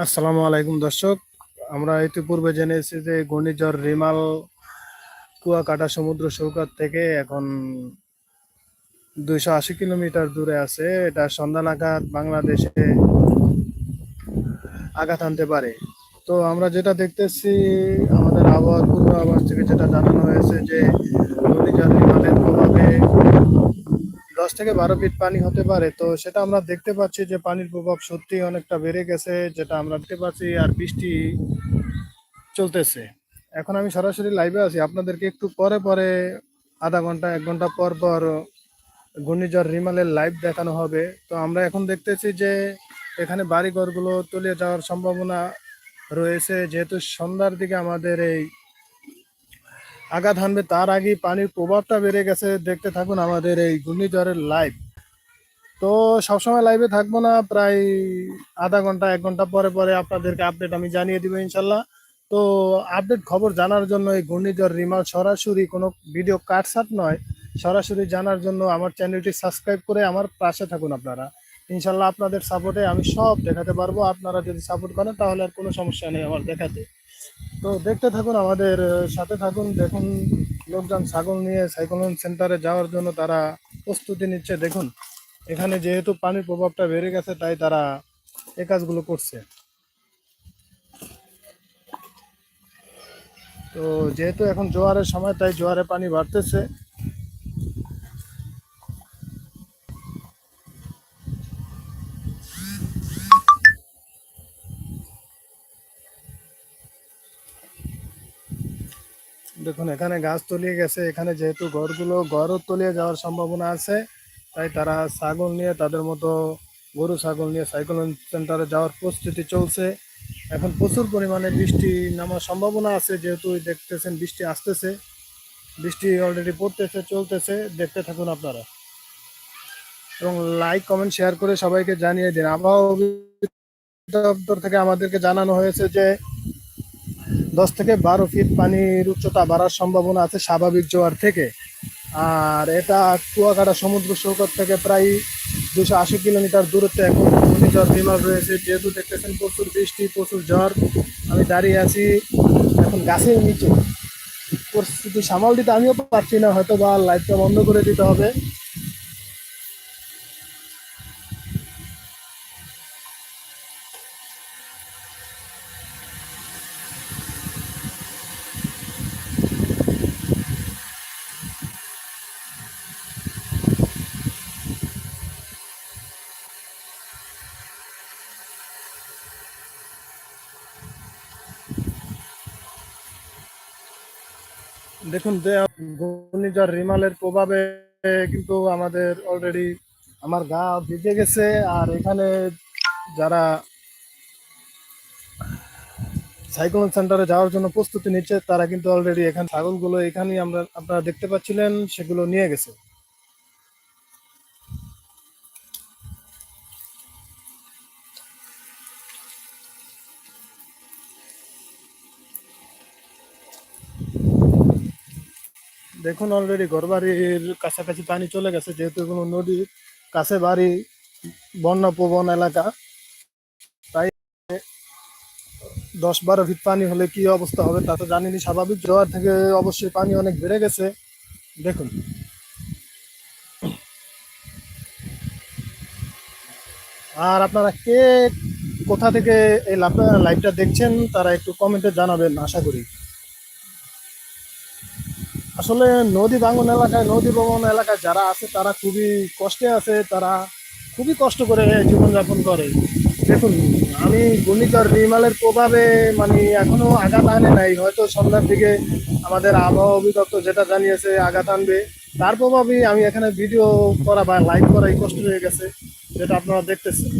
আসসালামু আলাইকুম দর্শক। আমরা ইতিপূর্বে জেনেছি যে ঘূর্ণিঝড় রিমাল কুয়াকাটা সমুদ্র সৈকত থেকে এখন দুইশো আশি কিলোমিটার দূরে আছে। এটা সন্ধান আঘাত বাংলাদেশে আঘাত আনতে পারে। তো আমরা যেটা দেখতেছি, আমাদের আবহাওয়ার পূর্বাভাস থেকে যেটা জানানো হয়েছে যে ঘূর্ণিঝড় থেকে বারো ফিট পানি হতে পারে। তো সেটা আমরা দেখতে পাচ্ছি যে পানির প্রভাব সত্যি অনেকটা বেড়ে গেছে, যেটা আমরা দেখতে পাচ্ছি আর বৃষ্টি চলতেছে। এখন আমি সরাসরি লাইভে আছি। আপনাদেরকে একটু পরে পরে আধা ঘণ্টা, এক ঘণ্টা পর পর ঘূর্ণিঝড় রিমালের লাইভ দেখানো হবে। তো আমরা এখন দেখতেছি যে এখানে বাড়িঘরগুলো তলিয়ে যাওয়ার সম্ভাবনা রয়েছে। যেহেতু সন্ধ্যার দিকে আমাদের এই আঘাত হানবে, তার আগে পানির প্রভাবটা বেড়ে গেছে। দেখতে থাকুন আমাদের এই ঘূর্ণিঝড়ের লাইভ তো সবসময় লাইভে থাকব না, প্রায় আধা ঘণ্টা, এক ঘণ্টা পরে পরে আপনাদেরকে আপডেট আমি জানিয়ে দিব ইনশাল্লাহ। তো আপডেট খবর জানার জন্য এই ঘূর্ণিঝড় রিমাল সরাসরি কোনো ভিডিও কাটসাট নয়। সরাসরি জানার জন্য আমার চ্যানেলটি সাবস্ক্রাইব করে আমার পাশে থাকুন আপনারা। ইনশাল্লাহ আপনাদের সাপোর্টে আমি সব দেখাতে পারব। আপনারা যদি সাপোর্ট করেন তাহলে আর কোনো সমস্যা নেই আমার দেখাতে। তো দেখতে থাকুন, আমাদের সাথে থাকুন, দেখুন, লোকজন ছাগল নিয়ে সাইক্লোন সেন্টারে যাওয়ার জন্য তারা প্রস্তুতি নিচ্ছে, দেখুন। এখানে যেহেতু পানির প্রভাবটা বেড়ে গেছে, তাই তারা এ কাজগুলো করছে। তো যেহেতু এখন জোয়ারের সময়, তাই জোয়ারে পানি বাড়তেছে। দেখুন, এখানে গাছ তলিয়ে গেছে। এখানে যেহেতু ঘরগুলো ঘরও তলিয়ে যাওয়ার সম্ভাবনা আছে, তাই তারা ছাগল নিয়ে, তাদের মতো গরু ছাগল নিয়ে সাইক্লোন সেন্টারে যাওয়ার প্রস্তুতি চলছে। এখন প্রচুর পরিমাণে বৃষ্টি নামার সম্ভাবনা আছে, যেহেতু দেখতেছেন বৃষ্টি আসতেছে। বৃষ্টি অলরেডি পড়তেছে, চলতেছে। দেখতে থাকুন আপনারা। এবং লাইক কমেন্ট শেয়ার করে সবাইকে জানিয়ে দিন। আবহাওয়া দপ্তর থেকে আমাদেরকে জানানো হয়েছে যে দশ থেকে বারো ফিট পানির উচ্চতা বাড়ার সম্ভাবনা আছে স্বাভাবিক জোয়ার থেকে। আর এটা কুয়াকাটা সমুদ্র সৈকত থেকে প্রায় দুশো আশি কিলোমিটার দূরত্বে এখন ঘূর্ণিঝড় বিমাল রয়েছে। যেহেতু দেখতেছেন প্রচুর বৃষ্টি, প্রচুর ঝড়, আমি দাঁড়িয়ে আছি এখন গাছের নিচে। পরিস্থিতি সামাল দিতে আমিও পারছি না হয়তো বা লাইটটা বন্ধ করে দিতে হবে। দেখুন, যে ঘূর্ণিঝড় রিমালের প্রভাবে কিন্তু আমাদের অলরেডি আমার গা ভিজে গেছে, আর এখানে যারা সাইক্লোন সেন্টারে যাওয়ার জন্য প্রস্তুতি নিচ্ছে, তারা কিন্তু অলরেডি এখানে ছাগলগুলো এখানেই আমরা আপনারা দেখতে পাচ্ছিলেন, সেগুলো নিয়ে গেছে। দেখুন অলরেডি ঘর বাড়ির কাছাকাছি পানি চলে গেছে, যেহেতু কোনো নদীর কাছে বাড়ি, বন্যা প্রবণ এলাকা। তাই দশ বারো ফিট পানি হলে কি অবস্থা হবে তা তো জানিনি, স্বাভাবিক। জোয়ার থেকে অবশ্যই পানি অনেক বেড়ে গেছে। দেখুন। আর আপনারা কে কোথা থেকে এই লাইভটা দেখছেন, তারা একটু কমেন্টে জানাবেন, আশা করি। আসলে নদী ভাঙন এলাকায়, নদী ভ্রমণ এলাকায় যারা আছে, তারা খুবই কষ্টে আছে, তারা খুবই কষ্ট করে জীবনযাপন করে। দেখুন, আমি ঘূর্ণিঝড় রিমালের প্রভাবে মানে এখনও আঘাত আনে নাই। হয়তো সন্ধ্যার দিকে আমাদের আবহাওয়া অধিদপ্তর যেটা জানিয়েছে, আঘাত আনবে। তার প্রভাবেই আমি এখানে ভিডিও করা বা লাইভ করাই কষ্ট হয়ে গেছে, যেটা আপনারা দেখতেছেন।